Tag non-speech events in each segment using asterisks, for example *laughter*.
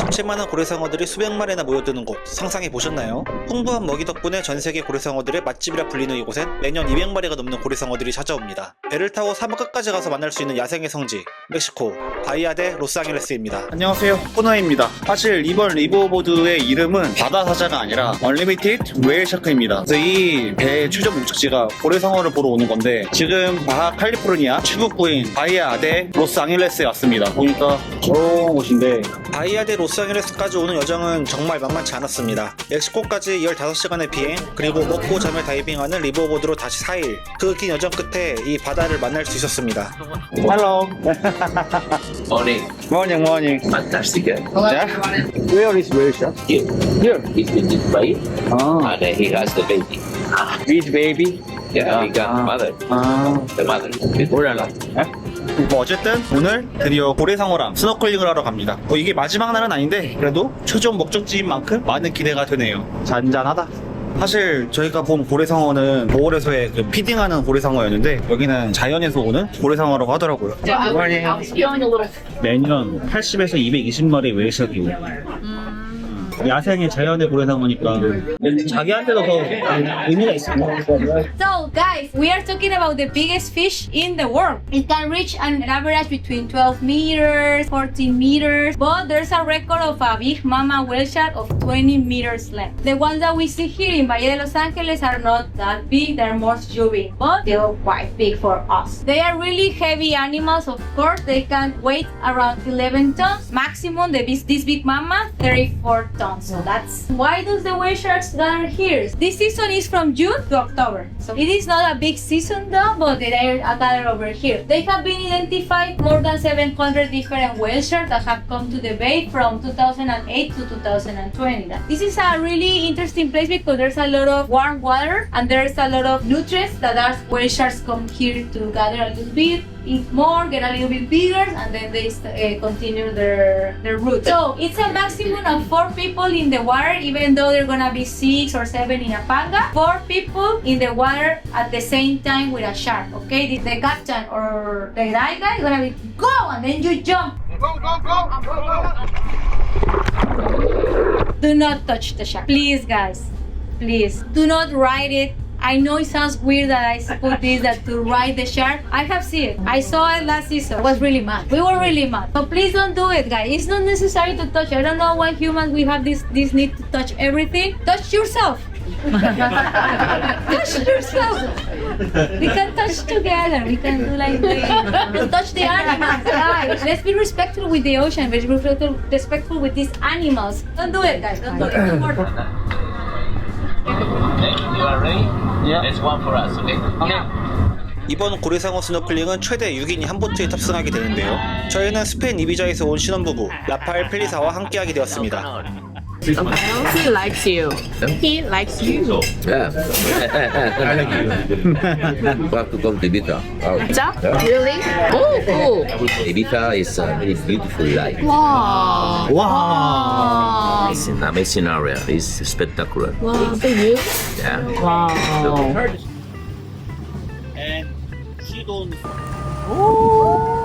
집채만한 고래상어들이 수백 마리나 모여드는 곳 상상해 보셨나요? 풍부한 먹이 덕분에 전 세계 고래상어들의 맛집이라 불리는 이곳엔 매년 200마리가 넘는 고래상어들이 찾아옵니다. 배를 타고 사막 끝까지 가서 만날 수 있는 야생의 성지 멕시코 바이아데 로스앙헬레스입니다. 안녕하세요 코너입니다 사실 이번 리버보드의 이름은 바다 사자가 아니라 Unlimited Whale Shark입니다 그래서 이 배의 최종 목적지가 고래상어를 보러 오는 건데 지금 바하 캘리포르니아 출국구인 바이아데 로스앙헬레스에 왔습니다 보니까 좋은 곳인데 바이아데 로스앙헬레스까지 오는 여정은 정말 만만치 않았습니다. 멕시코까지 15시간의 비행, 그리고 먹고 자며 다이빙하는 리버보드로 다시 4일. 그 긴 여정 끝에 이 바다를 만날 수 있었습니다. Hello *laughs* Morning. Morning morning Fantastic. eh? yeah? Where is Whale Shark? Here. Here He's been way 아 and uh, he has the baby. With baby? Yeah, he got Ah. the mother. 아 The mother. 몰라라. 뭐 어쨌든 오늘 드디어 고래상어랑 스노클링을 하러 갑니다. 뭐 이게 마지막 날은 아닌데 그래도 최종 목적지인 만큼 많은 기대가 되네요. 잔잔하다. 사실 저희가 본 고래상어는 보홀에서의 그 피딩하는 고래상어였는데 여기는 자연에서 오는 고래상어라고 하더라고요. 매년 80에서 220마리 웨이셔기 야생의 자연의 고래상어니까 자기한테도 더 의미가 있습니다. So, guys, we are talking about the biggest fish in the world. It can reach an average between 12 meters, 14 meters, but there's a record of a big mama whale shark of 20 meters length. The ones that we see here in Valle de Los Angeles are not that big, they're more juvenile, but still quite big for us. They are really heavy animals, of course. They can weigh around 11 tons. Maximum, the, big- this big mama, 34 tons. So that's why does the whale sharks gather here? This season is from June to October. So it is not a big season though, but they are gathered over here. They have been identified more than 700 different whale sharks that have come to the bay from 2008 to 2020. This is a really interesting place because there's a lot of warm water and there's a lot of nutrients that our whale sharks come here to gather a little bit, eat more, get a little bit bigger, and then they uh, continue their their route. So it's a maximum of four people in the water, even though they're gonna be six or seven in a panga. Four people in the water at the same time with a shark. Okay, the, the captain or the guy guy is gonna be go, and then you jump. Go, go, go! Do not touch the shark, please, guys. Please do not ride it. I know it sounds weird that I put this that to ride the shark. I have seen it. I saw it last season. I was really mad. We were really mad. So please don't do it, guys. It's not necessary to touch. I don't know why humans we have this this need to touch everything. Touch yourself. touch yourself. We can touch together. We can do like the, touch the animals. Guys, let's be respectful with the ocean. Let's be respectful, respectful with these animals. Don't do it, guys. Don't do it. Don't you are ready? Yeah. That's one for us, okay? 이번 고래상어 스노클링은 최대 6인이 한 보트에 탑승하게 되는데요. 저희는 스페인 이비자에서 온 신혼부부 라파엘 펠리사와 함께하게 되었습니다. Okay, he likes you. He likes you. Yeah. I like you. Welcome to Ibiza. Oh. to Yeah. Really? Oh, oh. cool. Ibiza is a very beautiful life. Wow. Wow. It's an amazing area. It's spectacular. Wow, the view. Yeah. Wow. And she don't. Oh.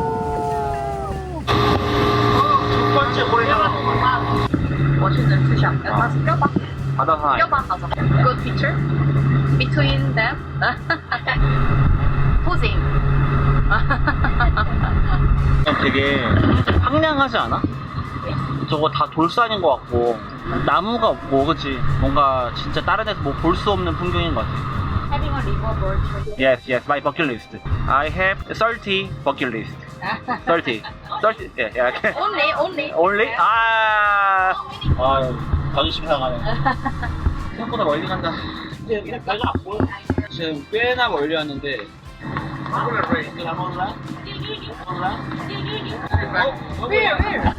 Good picture between them. Posing. 되게 황량하지 않아? 저거 다 돌산인 것 같고 나무가 없고 그치? 뭔가 진짜 다른 데서 뭐 볼 수 없는 풍경인 것 같아 Having a riverboat. Yes, yes, my bucket list I have 30 bucket list 30 30, 예, 예, Only, only. only? 아, 아 자존심 상하네 생각보다 멀리 간다 이제 배가 안 보여 지금 꽤나 멀리 왔는데 Where, where?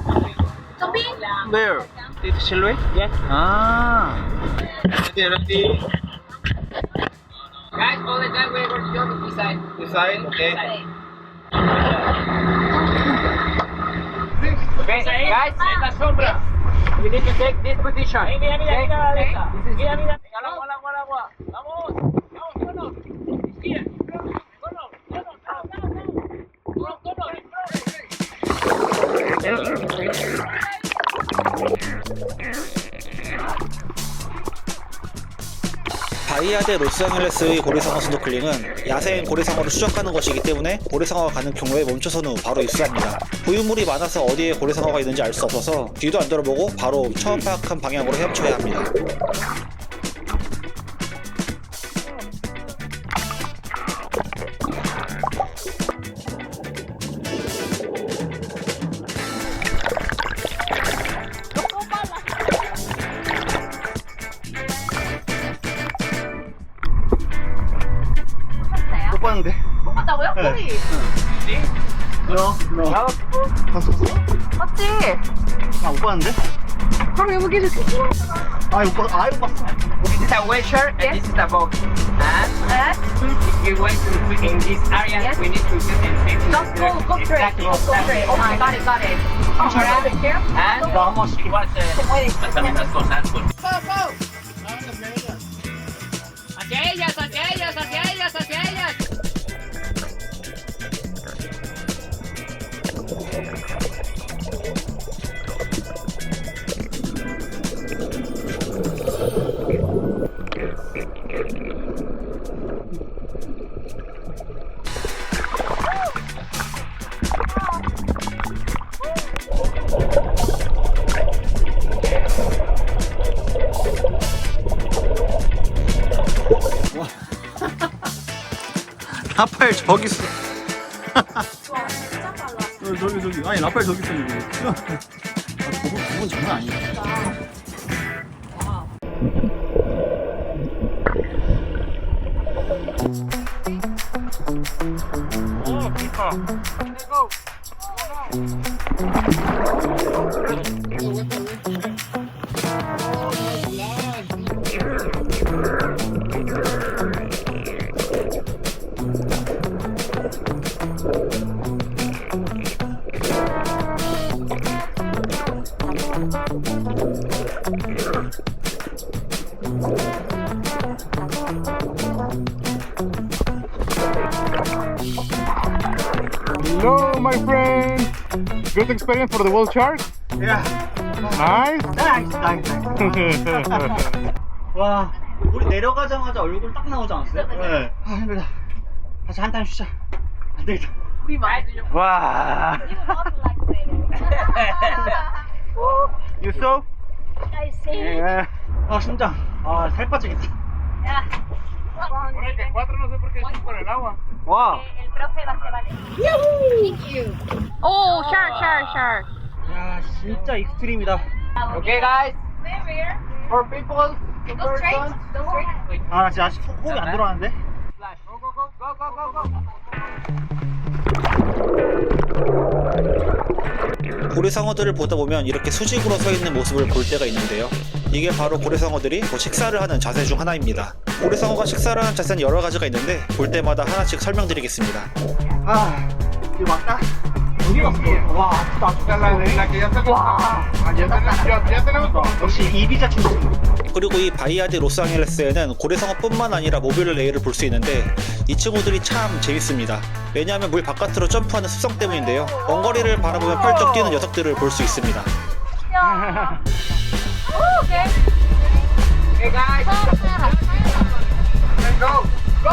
Jumping? Where? This silhouette? Yeah. Ah. Ready. Guys, all the time we're going to jump this side. This side, okay. Guys, stay in the sombra. We need to take this position. Mira, mira, mira la derecha. Mira, mira. Venga, al agua, al agua, al agua. Vamos. Vamos, conos. Here. Conos, conos, conos, conos. Conos, conos. 바이아드 로스앙헬레스의 고래상어 스노클링은 야생 고래상어를 추적하는 것이기 때문에 고래상어가 가는 경로에 멈춰선 후 바로 입수합니다. 부유물이 많아서 어디에 고래상어가 있는지 알 수 없어서 뒤도 안 돌아보고 바로 처음 파악한 방향으로 헤엄쳐야 합니다. 뽑았다고요? 네. 거의. 너, 너. 봤어, 봤어? 맞지? 아, 못 봤는데? 그럼 여기 계속 아, 못 봤어. 아, 못 봤어. This is a washer and this is a boat. And if you want to in this area, Yes. we need to use and safety. Just go, go straight. Exactly, Go straight. exactly. Okay, got it, got it. Alright, here. And 나 한번 it was uh, también las cosas. Hacia 라팔 저기 있어. 어, 저기 저기 아니 라팔 저기 있어. 아, 저건 저건 장난 아니야. Hello, Good experience for the world shark. 야, Nice. 나이스 나이스. 나이스. 와, 우리 내려가자마자 얼굴 딱 나오지 않았어요? 네. 아 힘들다. 다시 한탄 쉬자. 안 되겠다. 우리 많이 와. You saw? I see. 예. 아 심장. 아 살 빠지겠다. Cuatro no sé por qué es por el agua. 와. Oh, shark, shark, shark. 야 진짜 익스트림이다. Okay, guys. For people. Straight. Go straight. 아나 진짜 아직 호흡이 안 들어가는데. Flash. Go, go, go, go, go, go, go. 고래상어들을 보다 보면 이렇게 수직으로 서 있는 모습을 볼 때가 있는데요. 이게 바로 고래상어들이 뭐 식사를 하는 자세 중 하나입니다. 고래상어가 식사를 하는 자세는 여러 가지가 있는데 볼 때마다 하나씩 설명드리겠습니다. 아 이거 맞다. 어디 갔어? 와 진짜 아주 La, la que ya se 와. Ya tenemos, ya, ya tenemos todo. 역시 이 비자 출신. 그리고 이 바이아드 로스앙헬레스에는 고래상어뿐만 아니라 모빌 레이를 볼 수 있는데 이 친구들이 참 재밌습니다. 왜냐하면 물 바깥으로 점프하는 습성 때문인데요. 원거리를 바라보면 펄쩍 뛰는 녀석들을 볼 수 있습니다. Okay, guys. Let's go. Go.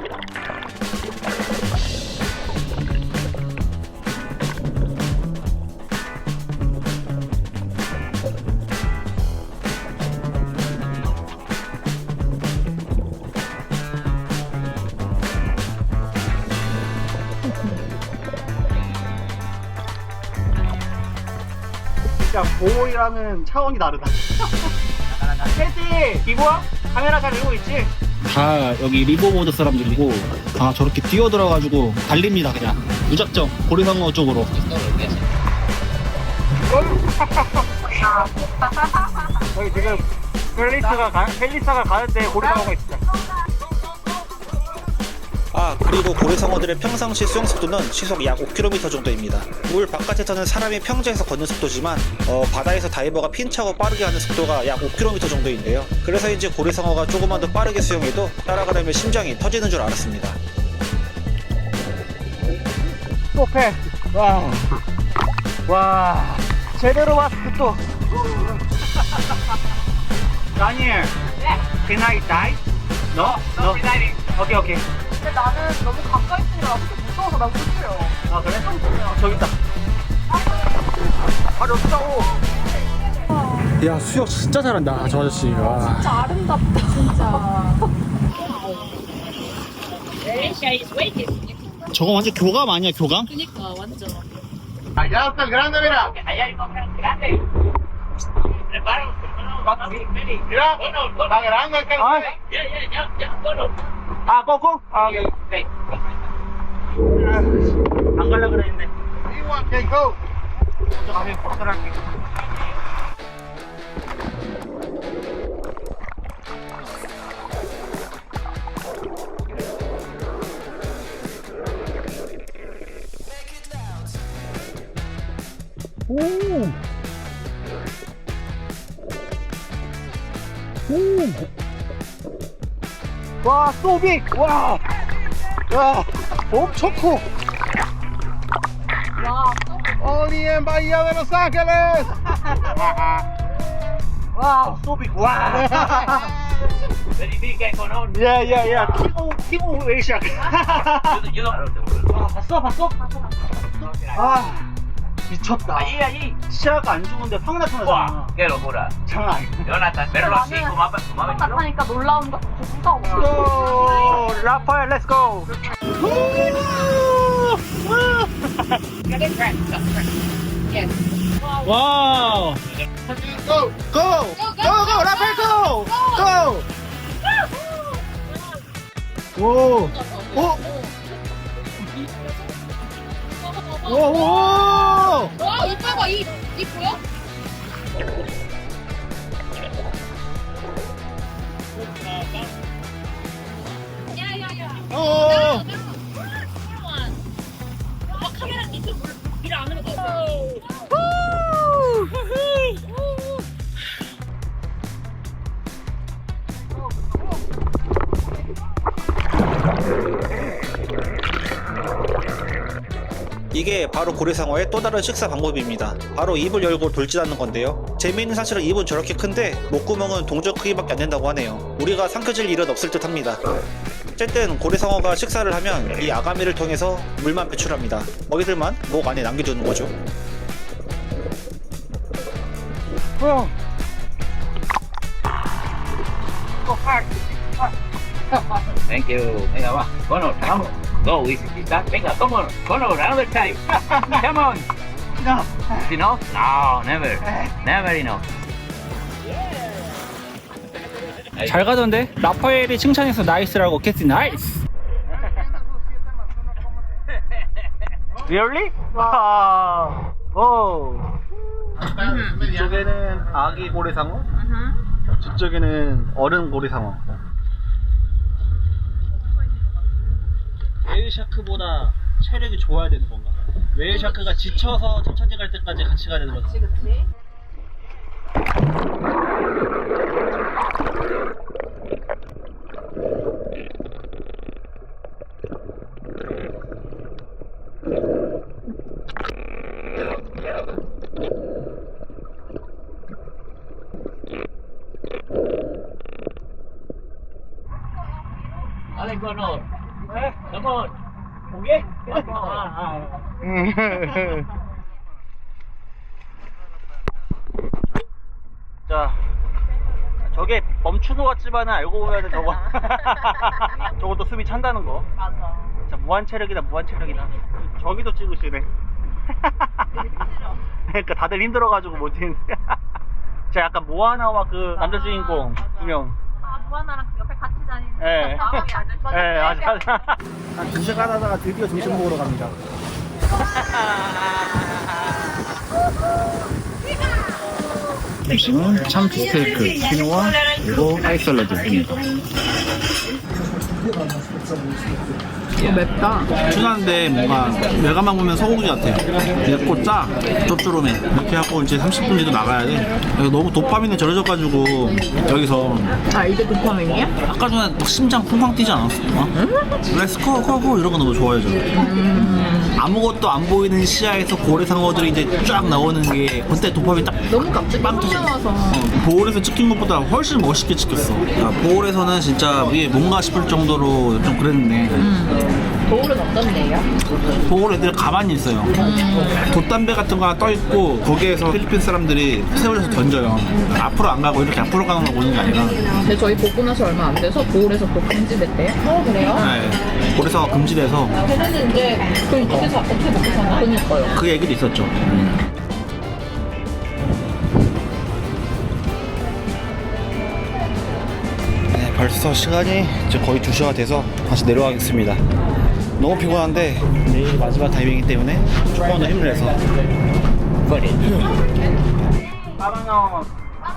보호이라는 차원이 다르다. 캐디 기부야? 카메라 잘 들고 있지? 다 여기 리버보드 사람들이고 다 저렇게 뛰어들어가지고 달립니다 그냥 무작정 고래상어 쪽으로 여기 지금 펠리스가 가, 펠리스가 가는데 고래상어가 있어 아 그리고 고래상어들의 평상시 수영 속도는 시속 약 5km 정도입니다. 물 바깥에서는 사람이 평지에서 걷는 속도지만 어, 바다에서 다이버가 핀차고 빠르게 하는 속도가 약 5km 정도인데요. 그래서인지 고래상어가 조금만 더 빠르게 수영해도 따라가려면 심장이 터지는 줄 알았습니다. 또 패. 와. 와. 제대로 왔어 또. *laughs* 다니엘. Can I die? No? No. 오케이 오케이. 근데 나는 너무 가까이 있으니까 무서워서 나 못해요. 아 그래? 저기 있다. 바로 싸워. 야 수영 진짜 잘한다 저 아저씨. 와. 진짜 아름답다. 진짜. 저거 완전 교감 아니야 교감? 그니까 완전. Allá está el grande, mira. Allá hay más grande. Prepáranos, hermano. Mira, está grande el Ay. Ya, ya, ya, ya, bueno. 아 꼬꼬? 아 Ok. 안 갈라 그랬는데. Okay, go. 먼저 가 와, 소빅! 와! 와, 엄청 커! Only en Bahía de Los Ángeles. 와, 소빅, 와! Con un. 야, 야, 야, 키고, 키고 웨이샷. Yo, yo, 와, 봤어, 봤어? 아, 미쳤다. allí, allí. 시야가 안 좋은데 확 나타나잖아. ¡Wow! ¡Qué locura! 장난 아니야. Jonathan, verlo así como ha, como ha venido. 나타니까 놀라운 거 무서워. 고! 라파엘, 렛츠 고! 와우! Go. 고! 고! 고! 라파엘 고! 고! 오! 오! 오! 오! 와, 이 봐봐, 이, 이 보여? 야야야. 오! 카메라 밑에 물, 물 안으로 가. 이게 바로 고래상어의 또 다른 식사 방법입니다. 바로 입을 열고 돌진하는 건데요. 재미있는 사실은 입은 저렇게 큰데 목구멍은 동전 크기밖에 안 된다고 하네요. 우리가 삼켜질 일은 없을 듯 합니다. 어쨌든 고래상어가 식사를 하면 이 아가미를 통해서 물만 배출합니다. 먹이들만 목 안에 남겨두는 거죠. 어. Thank you. Venga, va. Bueno, vamos. Go, easy. ¿Está? Venga, come on. Come on, another time. Come on. No. You know? No, never. Never enough. 잘 가던데? 라파엘이 칭찬해서 나이스라고 캐스 나이스! Really? 와. 오. 이쪽에는 아기 고래상어, 저쪽에는 어른 고래상어. 웨일 샤크보다 체력이 좋아야 되는 건가? 웨일 샤크가 지쳐서 천천히 갈 때까지 같이 가야 되는 거지. 그치? Dale, Connor. Come on. 오게? Come on. 자, 저게 멈추는 것 같지만은 알고 보면은 저거 *laughs* 저것도 숨이 찬다는 거. 맞아. 자, 무한 체력이다, 무한 체력이다. 저기도 찍으시네. *laughs* 그러니까 다들 힘들어가지고 못 찍는데. 자, *laughs* 약간 모아나와 그 남자 주인공 두 명. 아, 무한나랑 옆에 같이 다니는 예. 나오기 아저씨. 예, 맞아. 한두 시간 하다가 드디어 점심 먹으러 갑니다. 점심은 참치 스테이크, 키노와 그리고 아이스 샐러드입니다. 어, 맵다. 순한데 뭔가 내가만 보면 소고기 같아. 맵고 짜, 짭조름해. 이렇게 하고 이제 30분 정도 나가야 돼. 여기 너무 도파민에 절여져가지고 여기서 아, 이게 도파민이야? 아까 전에 막 심장 쿵쾅 뛰지 않았어? 어? 렛츠고 고고 이런 거 너무 좋아해져. 아무것도 안 보이는 시야에서 고래상어들이 이제 쫙 나오는 게 그때 도파민 딱 너무 갑자기 빵 터져. 나와서. 어, 보홀에서 찍힌 것보다 훨씬 멋있게 찍혔어. 야, 보홀에서는 진짜 이게 뭔가 싶을 정도로 좀 그랬는데 거울은 어떤데요? 보홀 애들 가만히 있어요. 돛담배 같은 거 하나 떠 있고 거기에서 필리핀 사람들이 세워져서 던져요. 앞으로 안 가고 이렇게 앞으로 가는 거 보는 게 아니라. 근데 저희 보고 나서 얼마 안 돼서 거울에서 또 금지됐대요. 어, 그래요? 네. 고래상어 금지돼서 걔네는 이제 그 이쪽에서 어떻게 먹고 사나? 그니까요. 그 얘기도 있었죠. 네, 벌써 시간이 이제 거의 2시가 돼서 다시 내려가겠습니다. 너무 피곤한데 내일 마지막 타이밍이기 때문에 조금 더 힘을 내서 Vámonos.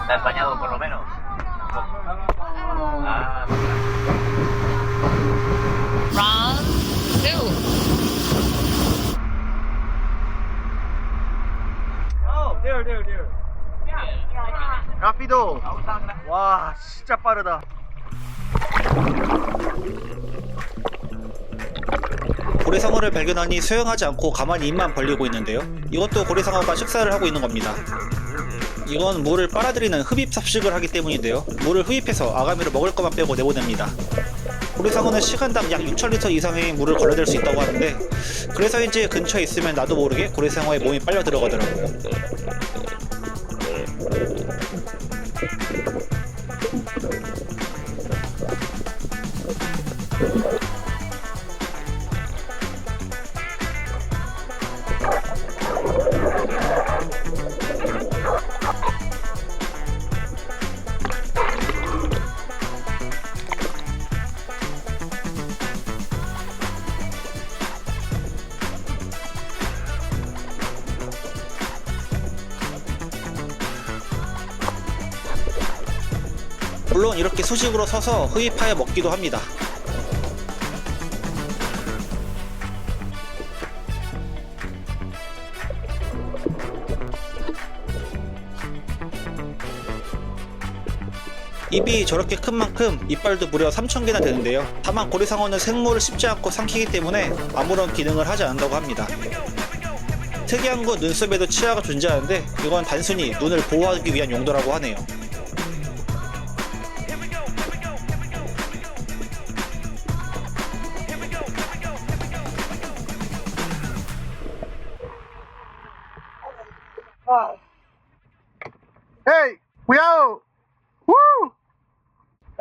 Está empañado por lo menos. Ah, 어, there, there, there. 라피도. 와, 진짜 빠르다. 고래상어를 발견하니 수영하지 않고 가만히 입만 벌리고 있는데요. 이것도 고래상어가 식사를 하고 있는 겁니다. 이건 물을 빨아들이는 흡입 삽식을 하기 때문인데요. 물을 흡입해서 아가미로 먹을 것만 빼고 내보냅니다. 고래상어는 시간당 약 6,000리터 이상의 물을 걸러댈 수 있다고 하는데 그래서인지 근처에 있으면 나도 모르게 고래상어의 몸이 빨려 들어가더라고요. 수직으로 서서 흡입하여 먹기도 합니다. 입이 저렇게 큰 만큼 이빨도 무려 3,000개나 되는데요. 다만 고래상어는 생물을 씹지 않고 삼키기 때문에 아무런 기능을 하지 않는다고 합니다. 특이한 건 눈썹에도 치아가 존재하는데 이건 단순히 눈을 보호하기 위한 용도라고 하네요.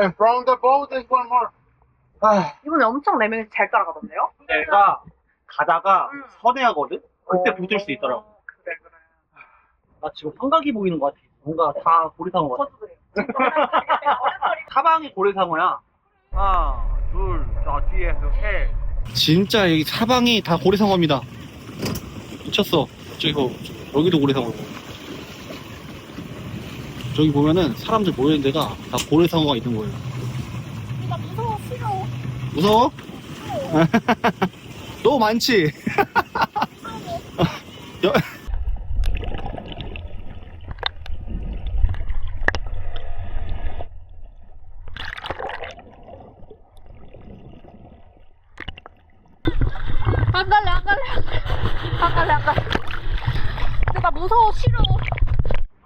And from the boat, there's one more. 이번에 엄청 네 명이서 잘 따라가던데요? 내가 가다가 선회하거든? 그때 붙을 수 있더라고. 그래, 그래. 나 지금 환각이 보이는 것 같아. 뭔가 다 고래상어 같아. *laughs* 사방이 고래상어야. 하나, 둘, 자, 뒤에서 셋. 진짜 여기 사방이 다 고래상어입니다. 미쳤어. 저기 보, 여기도 고래상어고. 저기 보면은 사람들 모이는 데가 다 고래상어가 있는 거예요. 나 무서워, 싫어. 무서워? *laughs* 너무 많지? *laughs* 여- 안 갈래, 안 갈래. 안 갈래, 안 갈래. 근데 나 무서워, 싫어.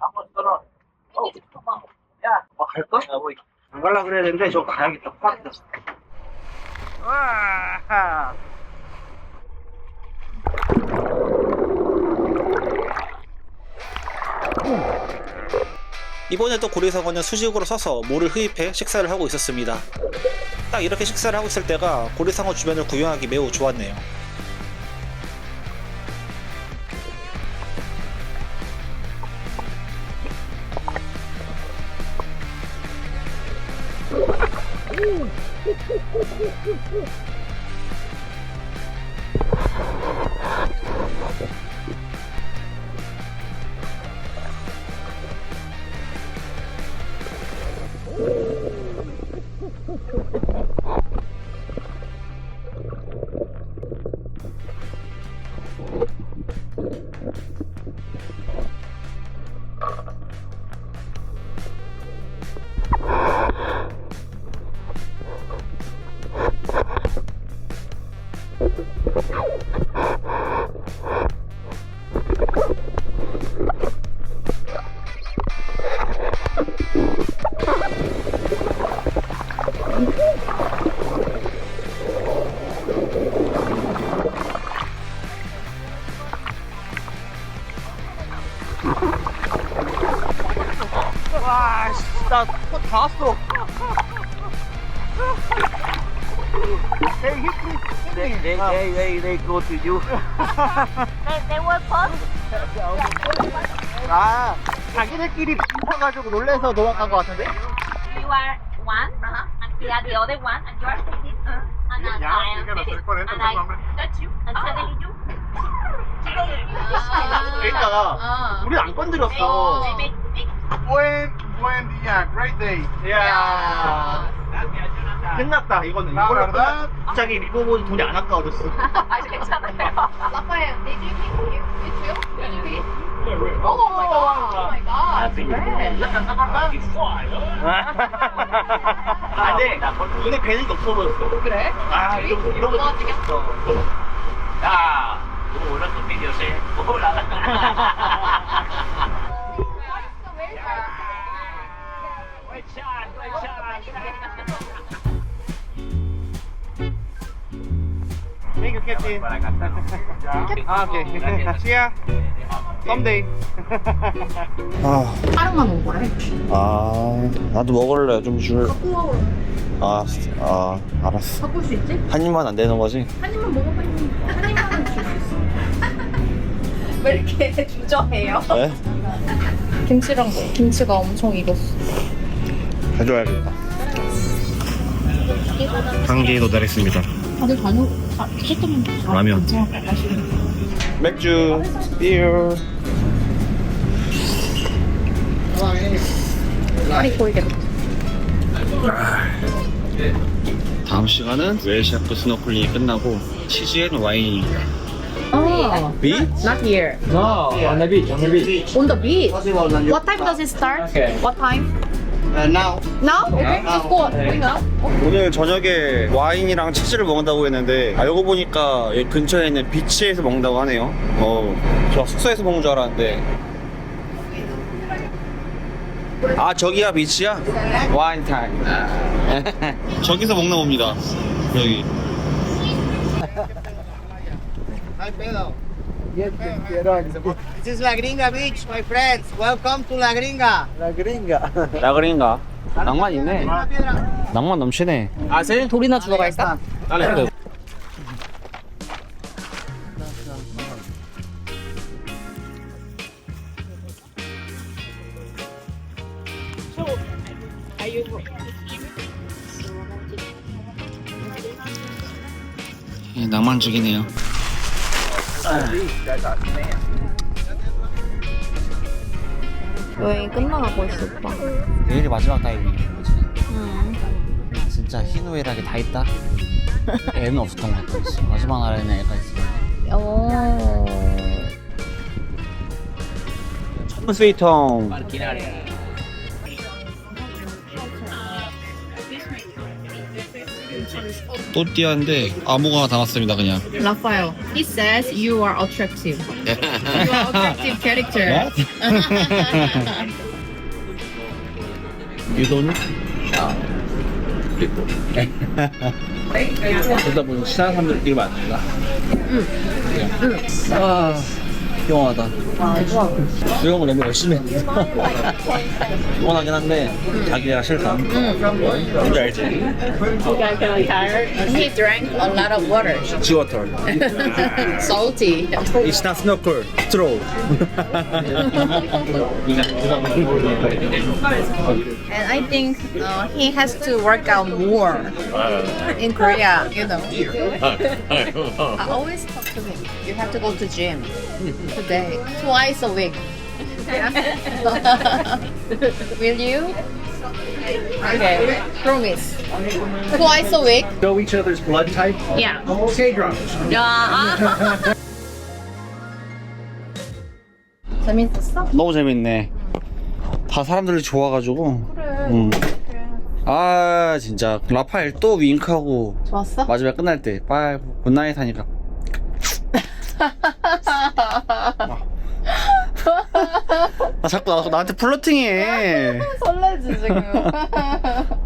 vamos, solo. 아, 갈까? 안 갈라 그래야 되는데 저 가야겠다. 빡 됐어. 와. 이번에도 고래상어는 수직으로 서서 물을 흡입해 식사를 하고 있었습니다. 딱 이렇게 식사를 하고 있을 때가 고래상어 주변을 구경하기 매우 좋았네요. They, they, they, they, they go to you. They were first. 아, 자기들끼리 붙어가지고 놀래서 도망간 것 같은데? You are one, and we are the other one, and you are sitting. And I, I am sitting. And I touch you, and suddenly you. 그러니까, 우린 안 건드렸어. They. Buen, buen día. Great day. 이야. 끝났다, 이거는. 이걸로 끝났다. 갑자기 리보보드 돈이 안 아까워졌어. 아주 괜찮아요. Rafael, did you hit you? You too? Did you hit? Oh my god! Oh my god! 아, 네. 눈에 뵈는 게 없어 보였어. 그래? 아, 이런 거, 이런 거너 지금 Ah, uno de tus vídeos, eh. Hola. Great shot, great shot. Thank you, Captain. *laughs* 아, 오케이. *laughs* See ya. Someday. *laughs* 아, 하루만 온 거래. 아, 나도 먹을래. 좀 줄. 아, 진짜. 아, 알았어. 바꿀 수 있지? 한 입만 안 되는 거지? 한 입만 먹어봐. 한 입만 줄수 있어. 왜 이렇게 주저해요? 네? 김치랑 뭐? 김치가 엄청 익었어. 가져와야겠다. 단계에 도달했습니다. 다들 다녀, 라면. 맥주, 비어. 빨리 보이겠다. 다음 시간은 웰샤크 스노클링이 끝나고 치즈 앤 와인입니다. Oh, 비? not here. No, on the beach, on the beach. On the beach. What time does it start? Okay. What time? Now. Now? Okay, let's go. Going up. 오늘 저녁에 와인이랑 치즈를 먹는다고 했는데 알고 보니까 여기 근처에 있는 비치에서 먹는다고 하네요. 어, 저 숙소에서 먹는 줄 알았는데. 아 저기야 비치야? 와인 타임. *laughs* 저기서 먹나 봅니다. 여기. This is La Gringa Beach, my friends. Welcome to La Gringa. 라그린가? 낭만 있네. 낭만 넘치네. 돌이나 주워 갈까? 예, 낭만적이네요. 여행 끝나가고 있어, 오빠. 내일이 마지막 다이빙인 거지. 음. 진짜 희노애락이 다 있다. 애는 없었던 것 같아. 마지막 날에는 애가 있어. 오. 스위통. 또띠아인데 아무거나 담았습니다 그냥. Rafael, he says you are attractive. you are attractive character. 유도는? 그러다 보니 친한 사람들끼리 만난다. 아, 영하다. 수영을 너무 열심히 했는데. *laughs* 피곤하긴 한데, 자기가 싫다. 뭔지 알지? he drank a lot of water. 지워터. *laughs* Salty. It's not snorkel, stroll. *laughs* And I think uh, he has to work out more in Korea, you know. I always talk to him. You have to go to gym Today, twice a week. Will you? Okay, promise. Twice a week. Know each other's blood type? Yeah. Okay, drunk. Yeah. 재밌었어? 너무 재밌네. 다 사람들이 좋아가지고. 음. 아, 진짜. 라파엘 또 윙크하고. 좋았어? 마지막 끝날 때. 빠이, 굿나잇 하니까. 아, 자꾸 나, 나한테 플러팅해. 설레지 지금. *laughs*